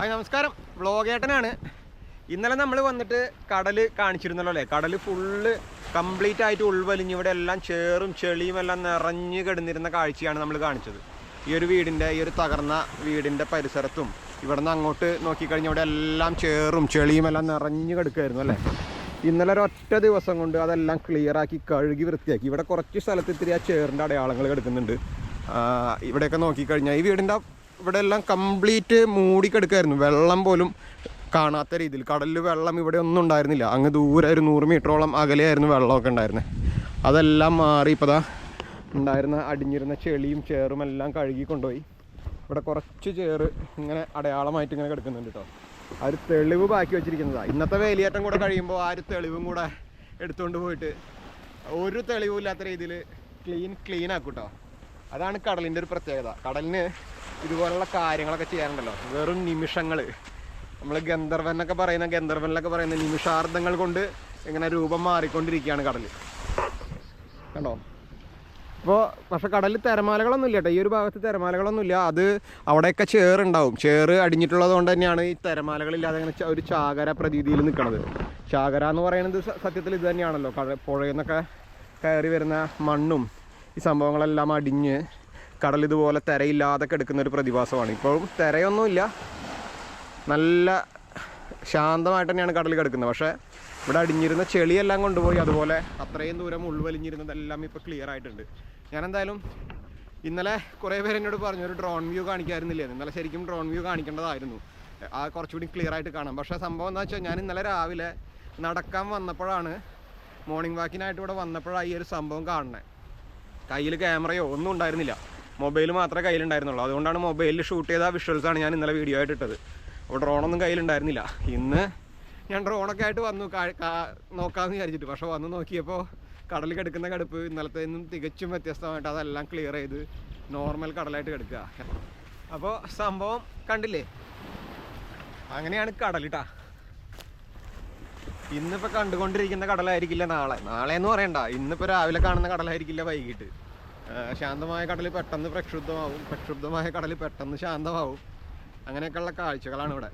Hi നമസ്കാരം. വ്ളോഗേട്ടനാണ്. ഇന്നലെ നമ്മൾ വന്നിട്ട് കടൽ കാണിച്ചിരുന്നല്ലോ അല്ലേ? കടൽ ഫുള്ള് കംപ്ലീറ്റ് ആയിട്ട് ഉൾവലിഞ്ഞ് ഇവിടെ എല്ലാം ചേറും ചെളിയും എല്ലാം നിറഞ്ഞു കിടന്നിരുന്ന കാഴ്ചയാണ് നമ്മൾ കാണിച്ചത്. ഈ ഒരു വീടിന്റെ ഈ ഒരു തകർന്ന വീടിന്റെ പരിസരത്തും ഇവിടെ നിന്ന് അങ്ങോട്ട് നോക്കിക്കഴിഞ്ഞാൽ ഇവിടെ എല്ലാം ചേറും ചെളിയും എല്ലാം നിറഞ്ഞു കിടക്കുമായിരുന്നു അല്ലേ? ഇന്നലെ ഒരൊറ്റ ദിവസം കൊണ്ട് അതെല്ലാം ക്ലിയറാക്കി കഴുകി വൃത്തിയാക്കി. ഇവിടെ കുറച്ച് സ്ഥലത്ത് ഇത്തിരി ആ ചേറിന്റെ അടയാളങ്ങൾ കിടക്കുന്നുണ്ട്. ഇവിടെയൊക്കെ നോക്കിക്കഴിഞ്ഞാൽ ഈ വീടിന്റെ ഇവിടെ എല്ലാം കംപ്ലീറ്റ് മൂടിക്കെടുക്കായിരുന്നു. വെള്ളം പോലും കാണാത്ത രീതിയിൽ. കടലിൽ വെള്ളം ഇവിടെ ഒന്നും ഉണ്ടായിരുന്നില്ല. അങ്ങ് ദൂരെ ഒരു നൂറ് മീറ്ററോളം അകലെയായിരുന്നു വെള്ളമൊക്കെ ഉണ്ടായിരുന്നത് അതെല്ലാം മാറി ഇപ്പോൾ ഉണ്ടായിരുന്ന അടിഞ്ഞിരുന്ന ചെളിയും ചേറും എല്ലാം കഴുകി കൊണ്ടുപോയി. ഇവിടെ കുറച്ച് ചേറ് ഇങ്ങനെ അടയാളമായിട്ട് ഇങ്ങനെ കിടക്കുന്നുണ്ട് കേട്ടോ ആ ഒരു തെളിവ് ബാക്കി വെച്ചിരിക്കുന്നതാണ് ഇന്നത്തെ വേലിയേറ്റം കൂടെ കഴിയുമ്പോൾ ആ ഒരു തെളിവും കൂടെ എടുത്തുകൊണ്ട് പോയിട്ട് ഒരു തെളിവും ഇല്ലാത്ത രീതിയിൽ ക്ലീൻ ക്ലീൻ ആക്കും കേട്ടോ അതാണ് കടലിന്റെ ഒരു പ്രത്യേകത. കടലിന് ഇതുപോലുള്ള കാര്യങ്ങളൊക്കെ ചെയ്യാറുണ്ടല്ലോ. വെറും നിമിഷങ്ങൾ നമ്മൾ ഗന്ധർവൻ എന്നൊക്കെ പറയുന്ന ഗന്ധർവനിലൊക്കെ പറയുന്ന നിമിഷാർദ്ധങ്ങൾ കൊണ്ട് ഇങ്ങനെ രൂപം മാറിക്കൊണ്ടിരിക്കുകയാണ് കടൽ കണ്ടോ? അപ്പോൾ പക്ഷെ കടലിൽ തിരമാലകളൊന്നും ഇല്ല കേട്ടോ. ഈ ഒരു ഭാഗത്ത് തിരമാലകളൊന്നും ഇല്ല അത് അവിടെയൊക്കെ ചേറുണ്ടാവും. ചേറ് അടിഞ്ഞിട്ടുള്ളത് കൊണ്ട് തന്നെയാണ് ഈ തിരമാലകളില്ലാതെ ഇങ്ങനെ ഒരു ചാകര പ്രതീതിയിൽ നിൽക്കുന്നത് ചാകര എന്ന് പറയുന്നത് സത്യത്തിൽ ഇത് തന്നെയാണല്ലോ. കട പുഴയിൽ നിന്നൊക്കെ കയറി വരുന്ന മണ്ണും ഈ സംഭവങ്ങളെല്ലാം അടിഞ്ഞ് കടൽ ഇതുപോലെ തിരയില്ലാതെ കിടക്കുന്ന ഒരു പ്രതിഭാസമാണ്. ഇപ്പോഴും തിരയൊന്നുമില്ല. നല്ല ശാന്തമായിട്ട് തന്നെയാണ് കടൽ കിടക്കുന്നത്. പക്ഷേ ഇവിടെ അടിഞ്ഞിരുന്ന ചെളിയെല്ലാം കൊണ്ടുപോയി അതുപോലെ അത്രയും ദൂരം ഉൾവലിഞ്ഞിരുന്നതെല്ലാം ഇപ്പോൾ ക്ലിയർ ആയിട്ടുണ്ട്. ഞാൻ എന്തായാലും ഇന്നലെ കുറേ പേര് എന്നോട് പറഞ്ഞു ഒരു ഡ്രോൺ വ്യൂ കാണിക്കായിരുന്നില്ലേ? ഇന്നലെ ശരിക്കും ഡ്രോൺ വ്യൂ കാണിക്കേണ്ടതായിരുന്നു. ആ കുറച്ചുകൂടി ക്ലിയർ ആയിട്ട് കാണാം. പക്ഷേ സംഭവം എന്താ വെച്ചാൽ ഞാൻ ഇന്നലെ രാവിലെ നടക്കാൻ വന്നപ്പോഴാണ് മോർണിംഗ് വാക്കിനായിട്ട് ഇവിടെ വന്നപ്പോഴാണ് ഈ ഒരു സംഭവം കാണുന്നത്. കയ്യിൽ ക്യാമറയോ ഒന്നും ഉണ്ടായിരുന്നില്ല. മൊബൈൽ മാത്രമേ കയ്യിലുണ്ടായിരുന്നുള്ളൂ. അതുകൊണ്ടാണ് മൊബൈലിൽ ഷൂട്ട് ചെയ്ത വിഷ്വൽസാണ് ഞാൻ ഇന്നലെ വീഡിയോ ആയിട്ട് ഇട്ടത്. അപ്പോൾ ഡ്രോണൊന്നും കയ്യിലുണ്ടായിരുന്നില്ല. ഇന്ന് ഞാൻ ഡ്രോണൊക്കെ ആയിട്ട് വന്നു. നോക്കാമെന്ന് വിചാരിച്ചിട്ട്. പക്ഷെ വന്ന് നോക്കിയപ്പോൾ കടലിൽ കിടക്കുന്ന കടുപ്പ് ഇന്നലത്തെ നിന്നും തികച്ചും വ്യത്യസ്തമായിട്ട് അതെല്ലാം ക്ലിയർ ചെയ്ത് നോർമൽ കടലായിട്ട് കിടക്കുക. അപ്പോൾ സംഭവം കണ്ടില്ലേ? അങ്ങനെയാണ് കടലിട്ടാ ഇന്നിപ്പോ കണ്ടുകൊണ്ടിരിക്കുന്ന കടലായിരിക്കില്ല നാളെ. നാളെ എന്ന് പറയണ്ട ഇന്നിപ്പോ രാവിലെ കാണുന്ന കടലായിരിക്കില്ല വൈകിട്ട്. ശാന്തമായ കടൽ പെട്ടെന്ന് പ്രക്ഷുബ്ധമാവും പ്രക്ഷുബ്ധമായ കടൽ പെട്ടെന്ന് ശാന്തമാവും. അങ്ങനെയൊക്കെയുള്ള കാഴ്ചകളാണ് ഇവിടെ.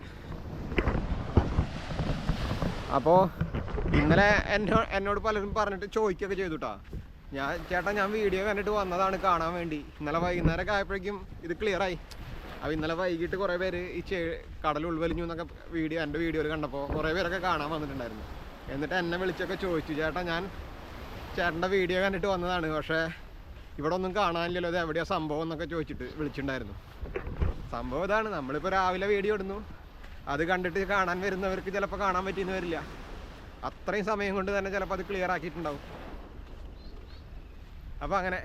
അപ്പോൾ ഇന്നലെ എന്നോ എന്നോട് പലരും പറഞ്ഞിട്ട് ചോദിക്കുകയൊക്കെ ചെയ്തു ഞാൻ ചേട്ടാ ഞാൻ വീഡിയോ കണ്ടിട്ട് വന്നതാണ് കാണാൻ വേണ്ടി. ഇന്നലെ വൈകുന്നേരം ആയപ്പോഴേക്കും ഇത് ക്ലിയർ ആയി. അപ്പോൾ ഇന്നലെ വൈകിട്ട് കുറേ പേര് ഈ ചെ കടൽ ഉൾവലിഞ്ഞു എന്നൊക്കെ വീഡിയോ എന്റെ വീഡിയോയിൽ കണ്ടപ്പോൾ കുറേ പേരൊക്കെ കാണാൻ വന്നിട്ടുണ്ടായിരുന്നു. എന്നിട്ട് എന്നെ വിളിച്ചൊക്കെ ചോദിച്ചു ചേട്ടാ ഞാൻ ചേട്ടന്റെ വീഡിയോ കണ്ടിട്ട് വന്നതാണ് പക്ഷേ ഇവിടെ ഒന്നും കാണാനില്ലല്ലോ ഇത് എവിടെയാ സംഭവം? എന്നൊക്കെ ചോദിച്ചിട്ട് വിളിച്ചിട്ടുണ്ടായിരുന്നു. സംഭവം ഇതാണ് നമ്മളിപ്പോൾ രാവിലെ വീഡിയോ ഇടുന്നു. അത് കണ്ടിട്ട് കാണാൻ വരുന്നവർക്ക് ചിലപ്പോൾ കാണാൻ പറ്റിയെന്ന് വരില്ല. അത്രയും സമയം കൊണ്ട് തന്നെ ചിലപ്പോൾ അത് ക്ലിയർ ആക്കിയിട്ടുണ്ടാവും. അപ്പോൾ അങ്ങനെ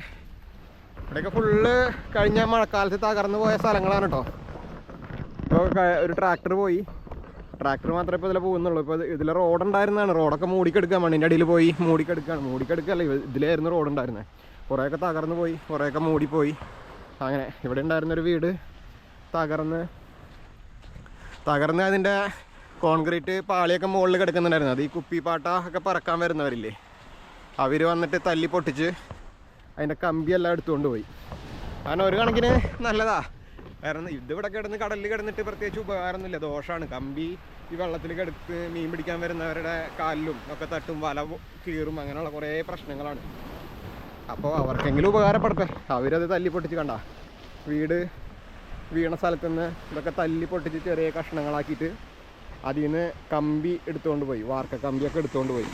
ഇവിടെയൊക്കെ ഫുള്ള് കഴിഞ്ഞ മഴക്കാലത്ത് തകർന്നു പോയ സ്ഥലങ്ങളാണ് കേട്ടോ ഇപ്പോൾ ഒരു ട്രാക്ടർ പോയി. ട്രാക്ടർ മാത്രമേ ഇപ്പോൾ ഇതിലെ പോകുന്നുള്ളൂ. ഇപ്പോൾ ഇതിലെ റോഡ് ഉണ്ടായിരുന്നതാണ്. റോഡൊക്കെ മൂടിക്കെടുക്കുക മണ്ണിന്റെ അടിയിൽ പോയി മൂടിക്കെടുക്കുകയാണ് മൂടിക്കെടുക്കുകയല്ല ഇതിലായിരുന്നു റോഡ് ഉണ്ടായിരുന്നത് കുറേയൊക്കെ തകർന്നു പോയി. കുറേയൊക്കെ മൂടിപ്പോയി. അങ്ങനെ ഇവിടെ ഉണ്ടായിരുന്നൊരു വീട് തകർന്ന് തകർന്ന് അതിന്റെ കോൺക്രീറ്റ് പാളിയൊക്കെ മുകളിൽ കിടക്കുന്നുണ്ടായിരുന്നു. അത് ഈ കുപ്പിപ്പാട്ട ഒക്കെ പറക്കാൻ വരുന്നവരില്ലേ? അവർ വന്നിട്ട് തല്ലി പൊട്ടിച്ച് അതിന്റെ കമ്പിയെല്ലാം എടുത്തുകൊണ്ട് പോയി. കാരണം ഒരു കണക്കിന് നല്ലതാ. കാരണം ഇതിവിടെ കിടന്ന് കടലിൽ കിടന്നിട്ട് പ്രത്യേകിച്ച് ഉപകാരമൊന്നുമില്ല. ദോഷമാണ്. കമ്പി ഈ വെള്ളത്തിൽ കിടത്ത് മീൻ പിടിക്കാൻ വരുന്നവരുടെ കാലിലും ഒക്കെ തട്ടും വല കീറും. അങ്ങനെയുള്ള കുറേ പ്രശ്നങ്ങളാണ്. അപ്പോൾ അവർക്കെങ്കിലും ഉപകാരപ്പെടട്ടെ. അവരത് തല്ലി പൊട്ടിച്ച് കണ്ട. വീട് വീണ സ്ഥലത്ത് നിന്ന് ഇതൊക്കെ തല്ലി പൊട്ടിച്ച് ചെറിയ കഷ്ണങ്ങളാക്കിയിട്ട് അതിൽ നിന്ന് കമ്പി എടുത്തുകൊണ്ട് പോയി. വാർക്ക കമ്പിയൊക്കെ എടുത്തുകൊണ്ട് പോയി.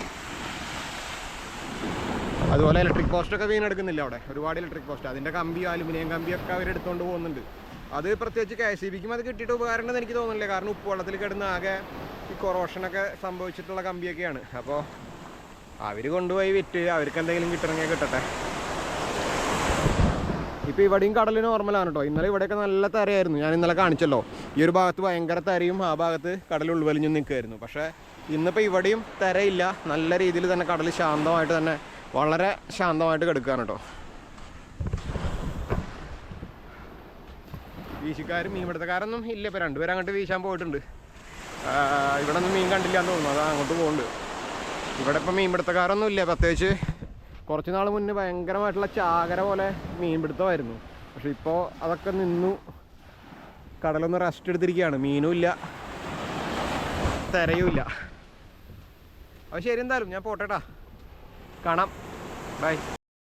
അതുപോലെ ഇലക്ട്രിക് പോസ്റ്റൊക്കെ വീണെടുക്കുന്നില്ല അവിടെ. ഒരുപാട് ഇലക്ട്രിക് പോസ്റ്റ് അതിന്റെ കമ്പി അലുമിനിയം കമ്പിയൊക്കെ അവർ എടുത്തുകൊണ്ട് പോകുന്നുണ്ട്. അത് പ്രത്യേകിച്ച് കെ എസ് ബിക്കും അത് കിട്ടിയിട്ട് ഉപകാരമുണ്ടെന്ന് എനിക്ക് തോന്നുന്നില്ല. കാരണം ഉപ്പുവെള്ളത്തിൽ കിടന്ന് ആകെ ഈ കൊറോഷനൊക്കെ സംഭവിച്ചിട്ടുള്ള കമ്പിയൊക്കെയാണ്. അപ്പോൾ അവർ കൊണ്ടുപോയി വിറ്റ് അവർക്ക് എന്തെങ്കിലും കിട്ടണമെങ്കിൽ കിട്ടട്ടെ. ഇപ്പോൾ ഇവിടെയും കടൽ നോർമലാണ് കേട്ടോ ഇന്നലെ ഇവിടെയൊക്കെ നല്ല തരയായിരുന്നു. ഞാൻ ഇന്നലെ കാണിച്ചല്ലോ. ഈ ഒരു ഭാഗത്ത് ഭയങ്കര തരയും ആ ഭാഗത്ത് കടൽ ഉൾവലിഞ്ഞു നിൽക്കുമായിരുന്നു പക്ഷേ ഇന്നിപ്പോൾ ഇവിടെയും തരയില്ല. നല്ല രീതിയിൽ തന്നെ കടൽ ശാന്തമായിട്ട് തന്നെ വളരെ ശാന്തമായിട്ട് കിടക്കുകയാണ് കേട്ടോ വീശിക്കാരും മീൻപിടുത്തക്കാരൊന്നും ഇല്ല. ഇപ്പോൾ രണ്ടുപേരും അങ്ങോട്ട് വീശാൻ പോയിട്ടുണ്ട്. ഇവിടെ ഒന്നും മീൻ കണ്ടില്ല എന്ന് തോന്നുന്നു. അതാ അങ്ങോട്ട് പോകുന്നുണ്ട് ഇവിടെ ഇപ്പം മീൻപിടുത്തക്കാരൊന്നും ഇല്ല. പ്രത്യേകിച്ച് കുറച്ച് നാൾ മുന്നേ ഭയങ്കരമായിട്ടുള്ള ചാകര പോലെ മീൻപിടുത്തമായിരുന്നു പക്ഷെ ഇപ്പോൾ അതൊക്കെ നിന്നു. കടലൊന്ന് റെസ്റ്റ് എടുത്തിരിക്കുകയാണ്. മീനും ഇല്ല. തിരയുമില്ല അപ്പോൾ ശരി എന്തായാലും. ഞാൻ പോട്ടെട്ടാ. കാണാം. ബൈ.